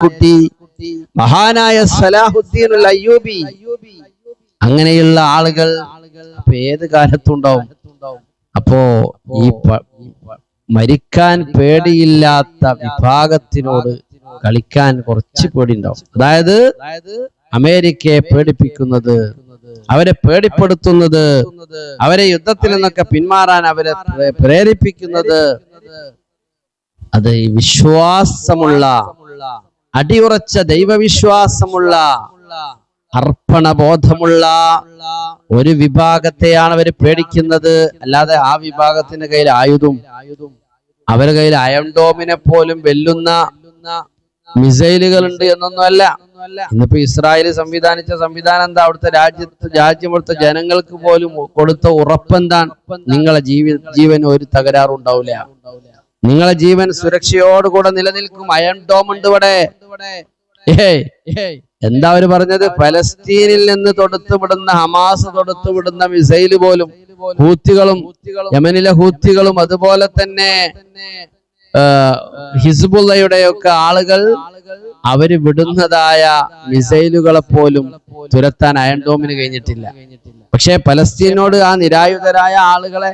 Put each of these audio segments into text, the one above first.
കുട്ടി മഹാനായ സലാഹുദ്ദീൻ അയ്യൂബി. അങ്ങനെയുള്ള ആളുകൾ ഏത് കാലത്തുണ്ടാവും? അപ്പോ ഈ മരിക്കാൻ പേടിയില്ലാത്ത വിഭാഗത്തിനോട് കളിക്കാൻ കുറച്ച് പേടിയുണ്ടാവും. അതായത് അമേരിക്കയെ പേടിപ്പിക്കുന്നത് അവരെ പേടിപ്പെടുത്തുന്നത് അവരെ യുദ്ധത്തിൽ നിന്നൊക്കെ പിന്മാറാൻ അവരെ പ്രേരിപ്പിക്കുന്നത് അത് വിശ്വാസമുള്ള അടിയുറച്ച ദൈവവിശ്വാസമുള്ള അർപ്പണ ബോധമുള്ള ഒരു വിഭാഗത്തെയാണ് അവർ പേടിക്കുന്നത്. അല്ലാതെ ആ വിഭാഗത്തിന്റെ കയ്യിൽ ആയുധം അവരുടെ കയ്യിൽ അയൺഡോമിനെ പോലും വെല്ലുന്ന മിസൈലുകൾ ഉണ്ട് എന്നൊന്നുമല്ല. ഇന്നിപ്പോ ഇസ്രായേൽ സംവിധാനിച്ച സംവിധാനം എന്താ? അവിടുത്തെ രാജ്യത്ത് രാജ്യം അവിടുത്തെ ജനങ്ങൾക്ക് പോലും കൊടുത്ത ഉറപ്പെന്താണ്? നിങ്ങളെ ജീവി ജീവന് ഒരു തകരാറും ഉണ്ടാവില്ല. നിങ്ങളെ ജീവൻ സുരക്ഷയോടുകൂടെ നിലനിൽക്കും. അയൺ ഡോം ഉണ്ട് ഇവിടെ. എന്താ അവർ പറഞ്ഞത്? പലസ്തീനിൽ നിന്ന് തൊടുത്തുവിടുന്ന ഹമാസ് തൊടുത്തുവിടുന്ന മിസൈൽ പോലും ഹൂത്തികളും യമനിലെ ഹൂത്തികളും അതുപോലെ തന്നെ ഹിസ്ബുള്ളയുടെയൊക്കെ ആളുകൾ അവർ വിടുന്നതായ മിസൈലുകളെ പോലും തുരത്താൻ അയൺ ഡോമിന് കഴിഞ്ഞിട്ടില്ല. പക്ഷെ പലസ്തീനോട് ആ നിരായുധരായ ആളുകളെ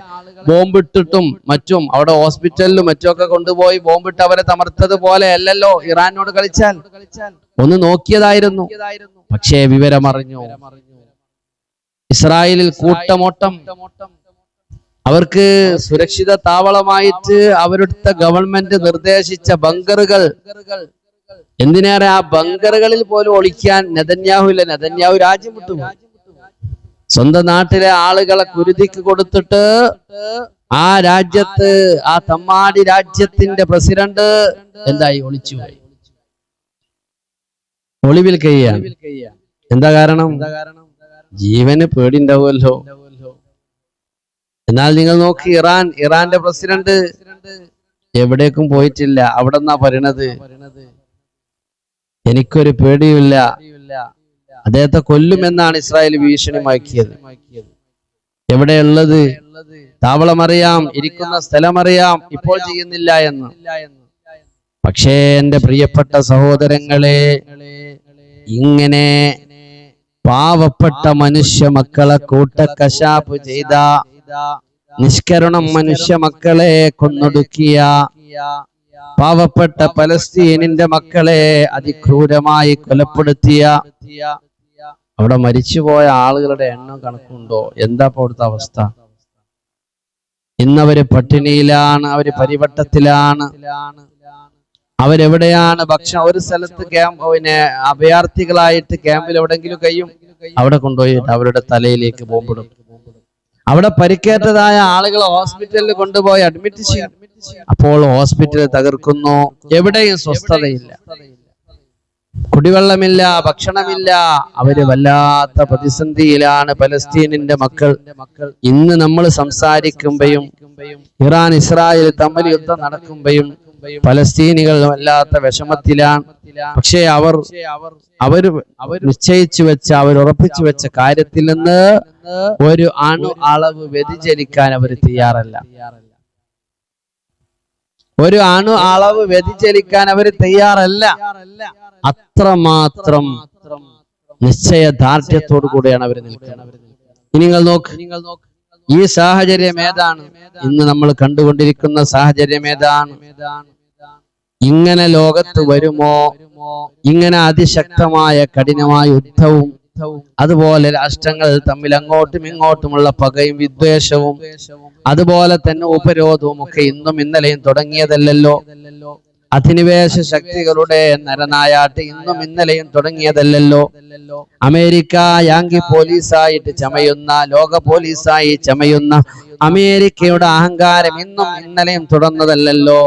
ബോംബിട്ടിട്ടും മറ്റും അവിടെ ഹോസ്പിറ്റലിലും മറ്റുമൊക്കെ കൊണ്ടുപോയി ബോംബിട്ട് അവരെ തമർത്തത് പോലെ അല്ലല്ലോ ഇറാനോട് കളിച്ചാൽ. ഒന്ന് നോക്കിയതായിരുന്നു. പക്ഷേ വിവരമറിഞ്ഞു. ഇസ്രായേലിൽ കൂട്ടമോട്ടം അവർക്ക് സുരക്ഷിത താവളമായിട്ട് അവരുടെ ഗവൺമെന്റ് നിർദ്ദേശിച്ച ബങ്കറുകൾ. എന്തിനേറെ ആ ബങ്കറുകളിൽ പോലും ഒളിക്കാൻ നെതന്യാഹു ഇല്ല നെതന്യാഹു രാജ്യം വിട്ടു സ്വന്തം നാട്ടിലെ ആളുകളെ കുരുതിക്ക് കൊടുത്തിട്ട് ആ രാജ്യത്ത് ആ തമ്മാടി രാജ്യത്തിന്റെ പ്രസിഡന്റ് എന്തായി? ഒളിച്ചു ഒളിവിൽ കഴിയാണ് എന്താ കാരണം? ജീവന് പേടിണ്ടാവുമല്ലോ എന്നാൽ നിങ്ങൾ നോക്കി ഇറാൻ ഇറാന്റെ പ്രസിഡന്റ് എവിടേക്കും പോയിട്ടില്ല. അവിടെ നിന്നാ പറയണത്? എനിക്കൊരു പേടിയുമില്ല. അദ്ദേഹത്തെ കൊല്ലുമെന്നാണ് ഇസ്രായേൽ ഭീഷണിമാക്കിയത്. എവിടെയുള്ളത്? താവളമറിയാം ഇരിക്കുന്ന സ്ഥലമറിയാം ഇപ്പോൾ ചെയ്യുന്നില്ല എന്ന്. പക്ഷേ എന്റെ പ്രിയപ്പെട്ട സഹോദരങ്ങളെ ഇങ്ങനെ പാവപ്പെട്ട മനുഷ്യ മക്കളെ കൂട്ടക്കശാപ്പ് ചെയ്ത നിഷ്കരണം മനുഷ്യ മക്കളെ കൊന്നൊടുക്കിയ പാവപ്പെട്ട പലസ്തീനിന്റെ മക്കളെ അതിക്രൂരമായി കൊലപ്പെടുത്തിയ അവിടെ മരിച്ചുപോയ ആളുകളുടെ എണ്ണം കണക്കുണ്ടോ? എന്താ അവിടുത്തെ അവസ്ഥ? ഇന്നവര് പട്ടിണിയിലാണ് അവർ പരിവട്ടത്തിലാണ്. അവരെവിടെയാണ് ഭക്ഷണം? ഒരു സ്ഥലത്ത് ക്യാമ്പ് പിന്നെ അഭയാർത്ഥികളായിട്ട് ക്യാമ്പിൽ എവിടെങ്കിലും കഴിയും? അവിടെ കൊണ്ടുപോയിട്ട് അവരുടെ തലയിലേക്ക് ബോംബിടും അവിടെ പരിക്കേറ്റതായ ആളുകളെ ഹോസ്പിറ്റലിൽ കൊണ്ടുപോയി അഡ്മിറ്റ് ചെയ്യും അപ്പോൾ ഹോസ്പിറ്റൽ തകർക്കുന്നു. എവിടെയും സ്വസ്ഥതയില്ല. കുടിവെള്ളമില്ല ഭക്ഷണമില്ല. അവർ വല്ലാത്ത പ്രതിസന്ധിയിലാണ് പലസ്തീനിന്റെ മക്കൾ. ഇന്ന് നമ്മൾ സംസാരിക്കുമ്പോഴും ഇറാൻ ഇസ്രായേൽ തമ്മിൽ യുദ്ധം നടക്കുമ്പോഴും പലസ്തീനികൾ വല്ലാത്ത വിഷമത്തിലാണ്. പക്ഷേ അവർ അവർ അവർ നിശ്ചയിച്ചു വെച്ച അവർ ഉറപ്പിച്ചു വെച്ച കാര്യത്തിൽ നിന്ന് ഒരു അണു അളവ് വ്യതിചലിക്കാൻ അവർ തയ്യാറല്ല. ഒരു അണു അളവ് വ്യതിചലിക്കാൻ അവർ തയ്യാറല്ല. അത്രമാത്രം നിശ്ചയദാർഢ്യത്തോടു കൂടെയാണ് അവർ നിൽക്കുന്നത്. ഇനി നിങ്ങൾ നോക്ക്. ഈ സാഹചര്യം ഏതാണ്? ഇന്ന് നമ്മൾ കണ്ടുകൊണ്ടിരിക്കുന്ന സാഹചര്യം ഏതാണ്? ഇങ്ങനെ ലോകത്ത് വരുമോ? ഇങ്ങനെ അതിശക്തമായ കഠിനമായ യുദ്ധവും അതുപോലെ രാഷ്ട്രങ്ങൾ തമ്മിൽ അങ്ങോട്ടും ഇങ്ങോട്ടുമുള്ള പകയും വിദ്വേഷവും അതുപോലെ തന്നെ ഉപരോധവും ഒക്കെ ഇന്നും ഇന്നലെയും തുടങ്ങിയതല്ലല്ലോ. അധിനിവേശ ശക്തികളുടെ നരനായാട്ട് ഇന്നും ഇന്നലെയും തുടങ്ങിയതല്ലല്ലോ. അമേരിക്ക യാങ്കി പോലീസായിട്ട് ചമയുന്ന ലോക പോലീസായി ചമയുന്ന അമേരിക്കയുടെ അഹങ്കാരം ഇന്നും ഇന്നലെയും തുടർന്നതല്ലല്ലോ.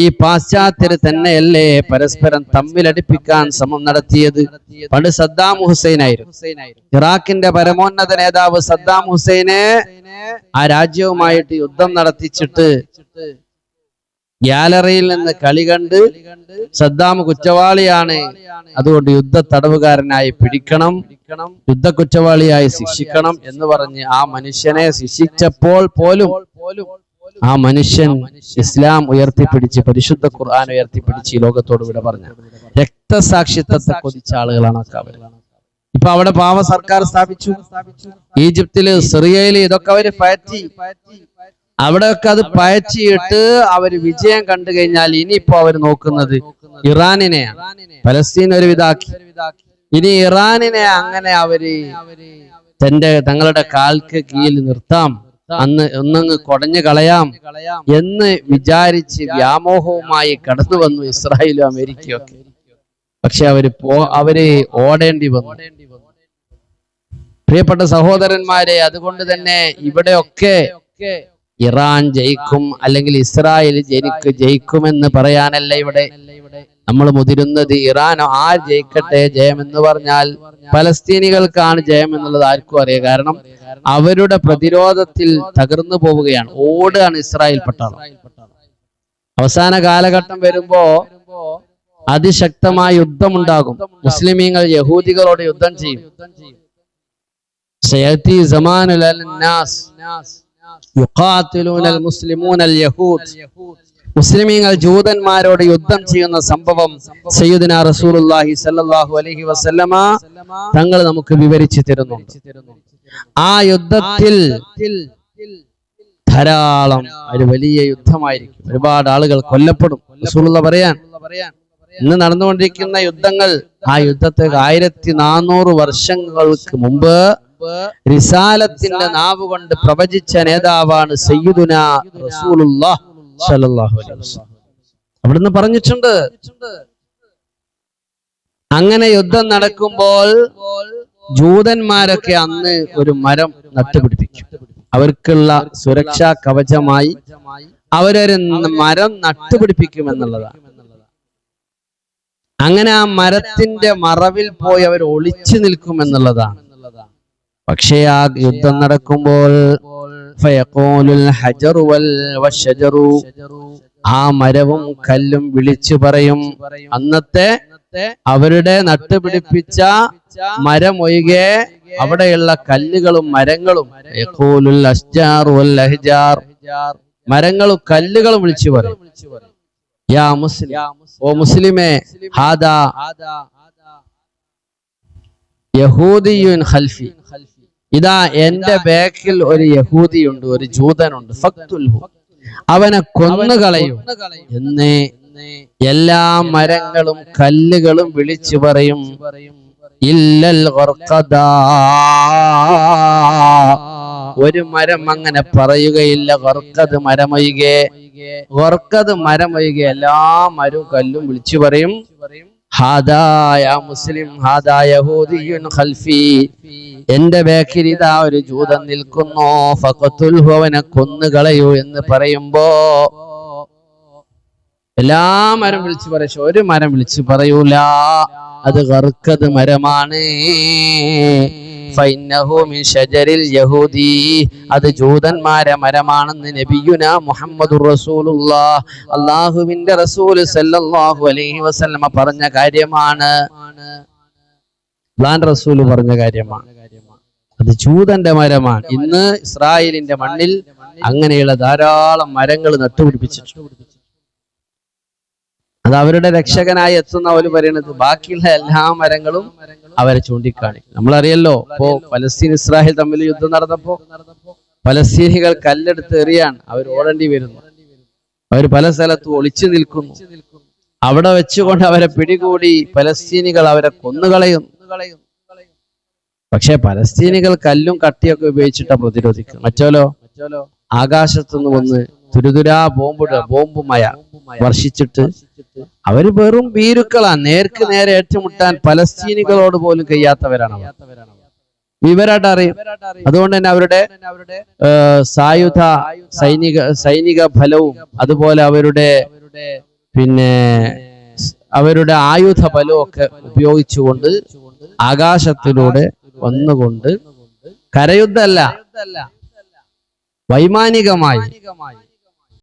ഈ പാശ്ചാത്യര് തന്നെയല്ലേ പരസ്പരം തമ്മിലടിപ്പിക്കാൻ ശ്രമം നടത്തിയത്? പണ്ട് സദ്ദാം ഹുസൈനായിരുന്നു. ഇറാഖിന്റെ പരമോന്നത നേതാവ് സദ്ദാം ഹുസൈനെ ആ രാജ്യവുമായിട്ട് യുദ്ധം നടത്തിച്ചിട്ട് ഗ്യാലറിയിൽ നിന്ന് കളി കണ്ട് സദ്ദാം കുറ്റവാളിയാണ്. അതുകൊണ്ട് യുദ്ധ തടവുകാരനായി പിടിക്കണം. യുദ്ധ കുറ്റവാളിയായി ശിക്ഷിക്കണം എന്ന് പറഞ്ഞ് ആ മനുഷ്യനെ ശിക്ഷിച്ചപ്പോൾ പോലും ആ മനുഷ്യൻ ഇസ്ലാം ഉയർത്തിപ്പിടിച്ച് പരിശുദ്ധ ഖുർആൻ ഉയർത്തിപ്പിടിച്ച് ലോകത്തോട് വിട പറഞ്ഞു രക്തസാക്ഷിത്വത്തെ കൊതിച്ച ആളുകളാണ് ആ ഇപ്പൊ അവിടെ പാവ സർക്കാർ സ്ഥാപിച്ചു. ഈജിപ്തിൽ സിറിയയിൽ ഇതൊക്കെ അവർ പയറ്റി. അവിടെയൊക്കെ അത് പയറ്റിയിട്ട് അവർ വിജയം കണ്ടു കഴിഞ്ഞാൽ ഇനിയിപ്പോ അവർ നോക്കുന്നത് ഇറാനിനെയാണ് പലസ്തീൻ ഒരു വിധാക്കി ഇനി ഇറാനിനെ അങ്ങനെ അവർ തന്റെ തങ്ങളുടെ കാൽക്ക് കീഴിൽ നിർത്താം. അന്ന് ഒന്നങ്ങ് കൊടഞ്ഞു കളയാം എന്ന് വിചാരിച്ച് വ്യാമോഹവുമായി കടന്നു വന്നു ഇസ്രായേലും അമേരിക്കയും ഒക്കെ. പക്ഷെ അവർ പോ അവർ ഓടേണ്ടി വന്നു. പ്രിയപ്പെട്ട സഹോദരന്മാരെ അതുകൊണ്ട് തന്നെ ഇവിടെയൊക്കെ ഇറാൻ ജയിക്കും അല്ലെങ്കിൽ ഇസ്രായേൽ ജനിക്ക് ജയിക്കുമെന്ന് പറയാനല്ല ഇവിടെ. നമ്മൾ മുതിരുന്നത് ഇറാനോ ആ ജയിക്കട്ടെ ജയമെന്ന് പറഞ്ഞാൽ പലസ്തീനികൾക്കാണ് ജയം എന്നുള്ളത് ആർക്കും അറിയാം. കാരണം അവരുടെ പ്രതിരോധത്തിൽ തകർന്നു പോവുകയാണ്. ഓടുകയാണ് ഇസ്രായേൽ പട്ടാളം. അവസാന കാലഘട്ടം വരുമ്പോ അതിശക്തമായ യുദ്ധമുണ്ടാകും. മുസ്ലിമീങ്ങൾ യഹൂദികളോട് യുദ്ധം ചെയ്യും. സയത്തി زمان للناس يقاتلون المسلمون യഹൂദ് മുസ്ലിമീങ്ങൾ ജൂതന്മാരോട് യുദ്ധം ചെയ്യുന്ന സംഭവം സയ്യിദിന റസൂലുള്ളാഹി സല്ലല്ലാഹു അലൈഹി വസല്ലമ തങ്ങൾ നമുക്ക് വിവരിച്ചു തരുന്നുണ്ട്. ആ യുദ്ധത്തിൽ ധാരാളം ഒരു വലിയ യുദ്ധമായിരിക്കും. ഒരുപാട് ആളുകൾ കൊല്ലപ്പെടും. റസൂലുള്ള പറയാൻ ഇന്ന് നടന്നുകൊണ്ടിരിക്കുന്ന യുദ്ധങ്ങൾ ആ യുദ്ധത്തെ ആയിരത്തി നാനൂറ് വർഷങ്ങൾക്ക് മുമ്പ് റിസാലത്തിന്റെ നാവ് കൊണ്ട് പ്രവചിച്ച നേതാവാണ് സയ്യിദുന റസൂലുള്ളാഹ് അലൈഹി വസല്ലം. അവിടുന്ന് പറഞ്ഞിട്ടുണ്ട് അങ്ങനെ യുദ്ധം നടക്കുമ്പോൾ ജൂതന്മാരൊക്കെ അന്ന് ഒരു മരം നട്ടുപിടിപ്പിക്കും. അവർക്കുള്ള സുരക്ഷാ കവചമായി അവരൊരു മരം നട്ടുപിടിപ്പിക്കും എന്നുള്ളതാണ്. അങ്ങനെ ആ മരത്തിന്റെ മറവിൽ പോയി അവർ ഒളിച്ചു നിൽക്കും എന്നുള്ളതാണ്. പക്ഷേ ആ യുദ്ധം നടക്കുമ്പോൾ ആ മരവും കല്ലും വിളിച്ചു പറയും അന്നത്തെ അവരുടെ നട്ടുപിടിപ്പിച്ച മരം ഒഴികെ അവിടെയുള്ള കല്ലുകളും മരങ്ങളും മരങ്ങളും കല്ലുകളും വിളിച്ചു പറയും. യാ മുസ്ലിം ഓ മുസ്ലിമേ ഹാദാ യഹൂദിയുൻ ഖൽഫി ഇതാ എന്റെ ബാക്കിൽ ഒരു യഹൂദിയുണ്ട് ഒരു ജൂതനുണ്ട് ഫക്തുൽഹു. അവനെ കൊന്നുകളയും. എന്ന് എല്ലാ മരങ്ങളും കല്ലുകളും വിളിച്ചു പറയും ഇല്ലൽ. ഒരു മരം അങ്ങനെ പറയുകയില്ല വർക്കത് മരമൊഴികെ. വർക്കത് മരമൊഴികെ എല്ലാ മരവും കല്ലും വിളിച്ചു പറയും. മുസ്ലിം ഖൽഫി. എന്റെ ബാക്കിൽ ഇതാ ഒരു ജൂതൻ നിൽക്കുന്നു. ഫഖത്തുൽഹു അവനെ കൊന്നുകളയൂ എന്ന് പറയുമ്പോ എല്ലാ മരം വിളിച്ചു പറയൂ. ഒരു മരം വിളിച്ചു പറയൂല. അത് കറുക്കത് മരമാണ്. യഹൂദി. അത് ജൂതന്മാരെ മരമാണെന്ന് നബിയുന മുഹമ്മദ് അള്ളാഹുവിന്റെ റസൂൽ സല്ലല്ലാഹു അലൈഹി വസല്ലമ പറഞ്ഞ കാര്യമാണ്. റസൂൽ പറഞ്ഞ കാര്യമാണ്. അത് ജൂതന്റെ മരമാണ്. ഇന്ന് ഇസ്രായേലിന്റെ മണ്ണിൽ അങ്ങനെയുള്ള ധാരാളം മരങ്ങൾ നട്ടുപിടിപ്പിച്ചിട്ടുണ്ട്. അത് അവരുടെ രക്ഷകനായി എത്തുന്ന അവർ പറയുന്നത് ബാക്കിയുള്ള എല്ലാ മരങ്ങളും അവരെ ചൂണ്ടിക്കാണിക്കും. നമ്മളറിയല്ലോ ഇപ്പോ പലസ്തീൻ ഇസ്രായേൽ തമ്മിൽ യുദ്ധം നടന്നപ്പോ പലസ്തീനികൾ കല്ലെടുത്ത് എറിയാൻ അവർ ഓടേണ്ടി വരുന്നു. അവർ പല സ്ഥലത്തും ഒളിച്ചു നിൽക്കുന്നു. അവിടെ വെച്ചുകൊണ്ട് അവരെ പിടികൂടി പലസ്തീനികൾ അവരെ കൊന്നുകളയും പക്ഷെ പലസ്തീനികൾ കല്ലും കട്ടിയൊക്കെ ഉപയോഗിച്ചിട്ടാ പ്രതിരോധിക്കും മറ്റോലോ? ആകാശത്തുനിന്ന് വന്ന് തുരുതുരാ ബോംബിടുക ബോംബ് മയ വർഷിച്ചിട്ട് അവർ വെറും ഭീരുക്കളാ നേർക്ക് നേരെ ഏറ്റുമുട്ടാൻ പലസ്തീനികളോട് പോലും കഴിയാത്തവരാണ്. വിവരമായിട്ട് അറിയും അതുകൊണ്ട് തന്നെ അവരുടെ സായുധ സൈനിക സൈനിക ഫലവും അതുപോലെ അവരുടെ പിന്നെ അവരുടെ ആയുധ ബലവും ഒക്കെ ഉപയോഗിച്ചുകൊണ്ട് ആകാശത്തിലൂടെ വന്നുകൊണ്ട് കരയുദ്ധല്ല വൈമാനികമായി